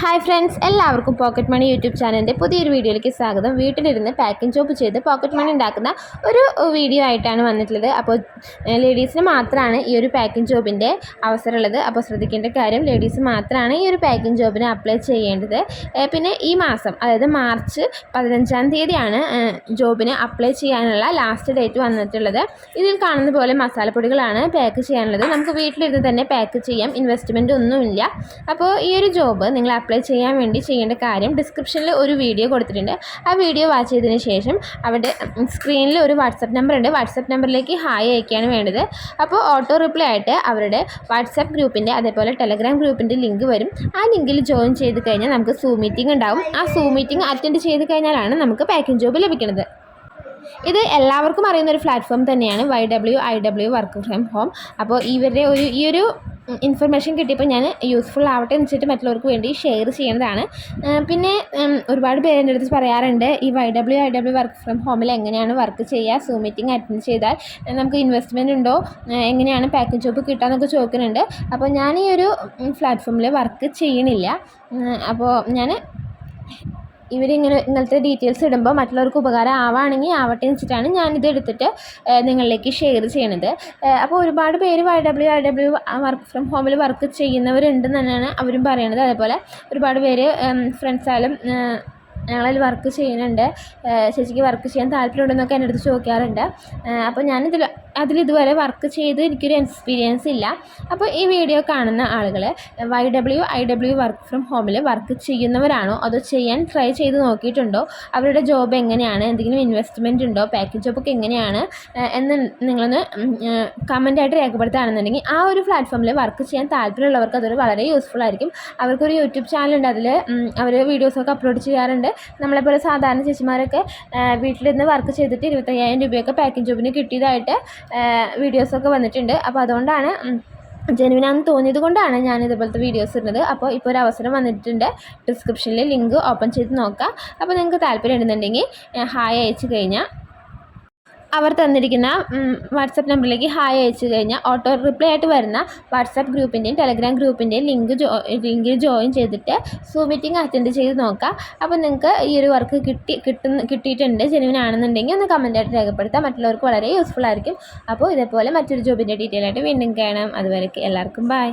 Hi friends എല്ലാവർക്കും pocket money YouTube ചാനലിന്റെ പുതിയൊരു വീഡിയോയിലേക്ക് സ്വാഗതം. വീട്ടിലിരുന്ന് പാക്കിംഗ് ജോബ് ചെയ്ത് പോക്കറ്റ് മണി ഉണ്ടാക്കുന്ന ഒരു വീഡിയോ ആയിട്ടാണ് വന്നിട്ടുള്ളത്. അപ്പോൾ ലേഡീസിന് മാത്രമാണ് ഈ ഒരു പാക്കിംഗ് ജോബിന്റെ അവസരമുള്ളത്. അപ്പോൾ ശ്രദ്ധിക്കേണ്ട കാര്യം ലേഡീസ് മാത്രമാണ് ഈ ഒരു പാക്കിംഗ് ജോബിന് അപ്ലൈ ചെയ്യേണ്ടത്. പിന്നെ ഈ മാസം അതായത് മാർച്ച് പതിനഞ്ചാം തീയതിയാണ് ജോബിന് അപ്ലൈ ചെയ്യാനുള്ള ലാസ്റ്റ് ഡേറ്റ് വന്നിട്ടുള്ളത്. ഇതിൽ കാണുന്ന പോലെ മസാലപ്പൊടികളാണ് പാക്ക് ചെയ്യാനുള്ളത്. നമുക്ക് വീട്ടിലിരുന്ന് തന്നെ പാക്ക് ചെയ്യാം. ഇൻവെസ്റ്റ്മെന്റ് ഒന്നുമില്ല. അപ്പോൾ ഈ ഒരു ജോബ് നിങ്ങൾ ചെയ്യാൻ വേണ്ടി ചെയ്യേണ്ട കാര്യം ഡിസ്ക്രിപ്ഷനിൽ ഒരു വീഡിയോ കൊടുത്തിട്ടുണ്ട്. ആ വീഡിയോ വാച്ച് ചെയ്തതിന് ശേഷം അവിടെ സ്ക്രീനിൽ ഒരു വാട്സപ്പ് നമ്പർ ഉണ്ട്. വാട്സപ്പ് നമ്പറിലേക്ക് ഹായ് അയക്കുകയാണ് വേണ്ടത്. അപ്പോൾ ഓട്ടോ റിപ്ലൈ ആയിട്ട് അവരുടെ വാട്സപ്പ് ഗ്രൂപ്പിന്റെ അതേപോലെ ടെലഗ്രാം ഗ്രൂപ്പിന്റെ ലിങ്ക് വരും. ആ ലിങ്കിൽ ജോയിൻ ചെയ്ത് കഴിഞ്ഞാൽ നമുക്ക് സൂ മീറ്റിംഗ് ഉണ്ടാവും. ആ സൂ മീറ്റിംഗ് അറ്റൻഡ് ചെയ്ത് കഴിഞ്ഞാലാണ് നമുക്ക് പാക്കിംഗ് ജോബ് ലഭിക്കുന്നത്. ഇത് എല്ലാവർക്കും അറിയുന്ന ഒരു പ്ലാറ്റ്ഫോം തന്നെയാണ് Y W I W work from home അപ്പോൾ ഇവരുടെ ഒരു ഈ ഒരു ഇൻഫർമേഷൻ കിട്ടിയപ്പോൾ ഞാൻ യൂസ്ഫുൾ ആവട്ടെ എന്ന് വെച്ചിട്ട് മറ്റുള്ളവർക്ക് വേണ്ടി ഷെയർ ചെയ്യുന്നതാണ് പിന്നെ ഒരുപാട് പേര് എന്റെ അടുത്ത് പറയാറുണ്ട് ഈ Y W I W work from ഹോമിൽ എങ്ങനെയാണ് വർക്ക് ചെയ്യുക? സൂ മീറ്റിംഗ് അറ്റൻഡ് ചെയ്താൽ നമുക്ക് ഇൻവെസ്റ്റ്മെന്റ് ഉണ്ടോ? എങ്ങനെയാണ് പാക്കേജ് ജോബ് കിട്ടാന്നൊക്കെ ചോദിക്കുന്നുണ്ട്. അപ്പോൾ ഞാൻ ഈ ഒരു പ്ലാറ്റ്ഫോമിൽ വർക്ക് ചെയ്യണില്ല. അപ്പോൾ ഞാൻ ഇവരിങ്ങനെ ഇങ്ങനത്തെ ഡീറ്റെയിൽസ് ഇടുമ്പോൾ മറ്റുള്ളവർക്ക് ഉപകാരം ആവുകയാണെങ്കിൽ ആവട്ടെ എന്ന് വെച്ചിട്ടാണ് ഞാനിത് എടുത്തിട്ട് നിങ്ങളിലേക്ക് ഷെയർ ചെയ്യണത്. അപ്പോൾ ഒരുപാട് പേര് Y W I W work from ഹോമിൽ വർക്ക് ചെയ്യുന്നവരുണ്ടെന്ന് തന്നെയാണ് അവരും പറയണത്. അതേപോലെ ഒരുപാട് പേര് ഫ്രണ്ട്സ് ആയാലും ഞങ്ങളതിൽ വർക്ക് ചെയ്യുന്നുണ്ട്. ചേച്ചിക്ക് വർക്ക് ചെയ്യാൻ താല്പര്യമുണ്ടെന്നൊക്കെ എന്റെ അടുത്ത് ചോദിക്കാറുണ്ട്. അപ്പോൾ ഞാനിതിൽ അതിലിതുവരെ വർക്ക് ചെയ്ത് എനിക്കൊരു എക്സ്പീരിയൻസ് ഇല്ല. അപ്പോൾ ഈ വീഡിയോ കാണുന്ന ആളുകൾ Y W I W work from ഹോമിൽ വർക്ക് ചെയ്യുന്നവരാണോ? അതോ ചെയ്യാൻ ട്രൈ ചെയ്ത് നോക്കിയിട്ടുണ്ടോ? അവരുടെ ജോബ് എങ്ങനെയാണ്? എന്തെങ്കിലും ഇൻവെസ്റ്റ്മെന്റ് ഉണ്ടോ? പാക്കേജ് ഒക്കെ എങ്ങനെയാണ്? എന്ന് നിങ്ങളൊന്ന് കമന്റായിട്ട് രേഖപ്പെടുത്തുകയാണെന്നുണ്ടെങ്കിൽ ആ ഒരു പ്ലാറ്റ്ഫോമിൽ വർക്ക് ചെയ്യാൻ താല്പര്യമുള്ളവർക്ക് അതൊരു വളരെ യൂസ്ഫുൾ ആയിരിക്കും. അവർക്കൊരു യൂട്യൂബ് ചാനലുണ്ട് അതിൽ അവർ വീഡിയോസൊക്കെ അപ്ലോഡ് ചെയ്യാറുണ്ട്. നമ്മളെപ്പോലെ സാധാരണ ചേച്ചിമാരൊക്കെ വീട്ടിലിരുന്ന് വർക്ക് ചെയ്തിട്ട് ഇരുപത്തയ്യായിരം രൂപയൊക്കെ പാക്കിംഗ് ജോബിന് കിട്ടിയതായിട്ട് വീഡിയോസൊക്കെ വന്നിട്ടുണ്ട്. അപ്പോൾ അതുകൊണ്ടാണ് ജെനുവിനാന്ന് തോന്നിയത് കൊണ്ടാണ് ഞാൻ ഇതുപോലത്തെ വീഡിയോസ് ഇടുന്നത്. അപ്പോൾ ഇപ്പോൾ ഒരു അവസരം വന്നിട്ടുണ്ട്. ഡിസ്ക്രിപ്ഷനിൽ ലിങ്ക് ഓപ്പൺ ചെയ്ത് നോക്കാം. അപ്പോൾ നിങ്ങൾക്ക് താല്പര്യം ഉണ്ടെന്നുണ്ടെങ്കിൽ ഹായ് അയച്ചു കഴിഞ്ഞാൽ അവർ തന്നിരിക്കുന്ന വാട്സപ്പ് നമ്പറിലേക്ക് ഹായ് അയച്ചു കഴിഞ്ഞാൽ ഓട്ടോ റിപ്ലൈ ആയിട്ട് വരുന്ന വാട്സപ്പ് ഗ്രൂപ്പിന്റെയും ടെലഗ്രാം ഗ്രൂപ്പിന്റെയും ലിങ്ക് ജോ ലിങ്കിൽ ജോയിൻ ചെയ്തിട്ട് സൂ മീറ്റിംഗ് അറ്റൻഡ് ചെയ്ത് നോക്കാം. അപ്പോൾ നിങ്ങൾക്ക് ഈ ഒരു വർക്ക് കിട്ടി കിട്ടുന്ന കിട്ടിയിട്ടുണ്ട് ജെനുവിൻ ആണെന്നുണ്ടെങ്കിൽ ഒന്ന് കമന്റായിട്ട് രേഖപ്പെടുത്താം. മറ്റുള്ളവർക്ക് വളരെ യൂസ്ഫുൾ ആയിരിക്കും. അപ്പോൾ ഇതേപോലെ മറ്റൊരു ജോബിന്റെ ഡീറ്റെയിൽ ആയിട്ട് വീണ്ടും കാണാം. അതുവരെ എല്ലാവർക്കും ബൈ